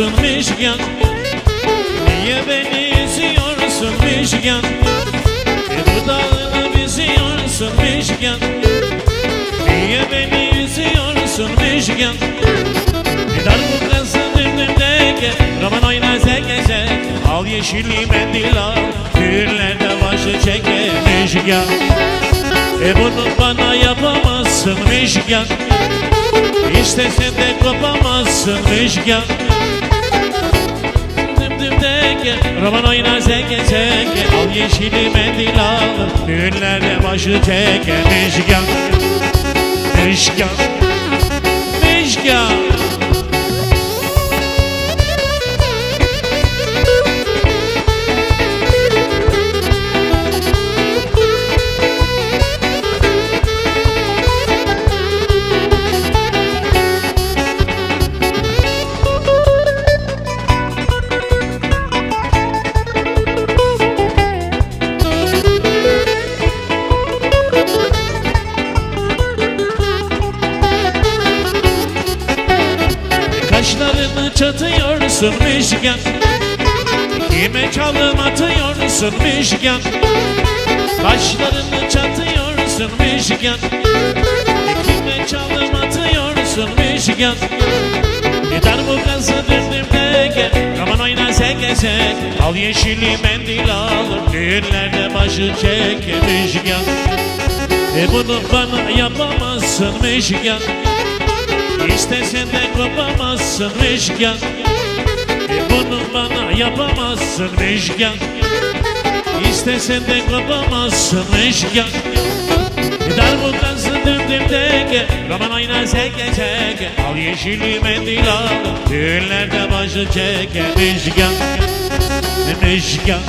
yapamazsın Mişken Niye beni üzüyorsun Mişken E dudağını büzüyorsun Mişken Niye beni üzüyorsun Mişken E darbukası dümdümdeki Roman oynar zekece Al yeşilli mendil al Düğünlerde başı çeke Mişken E bunu bana yapamazsın Mişken İstesen de kopamazsın Mişken Dümdümdeki Roman oynar zenge zenge Al yeşili mendil al Düğünlerde başı çeke Mişken Mişken çatıyorsun Mişken Kime çalım atıyorsun Mişken Kaşlarını çatıyorsun Mişken Kime çalım atıyorsun Mişken Yeter bu gazı dürdümde gel. Roman oyna seke sek Al yeşili mendil al. Düğünlerde başı çek Mişken E bunu bana yapamazsın Mişken İstesen de kopamazsın Mişken e Bunu bana yapamazsın Mişken İstesen de kopamazsın Mişken E Darbukası dümdümdeki Roman oyna seke seke Al yeşili mendil al Düğünlerde başı çeke Mişken Mişken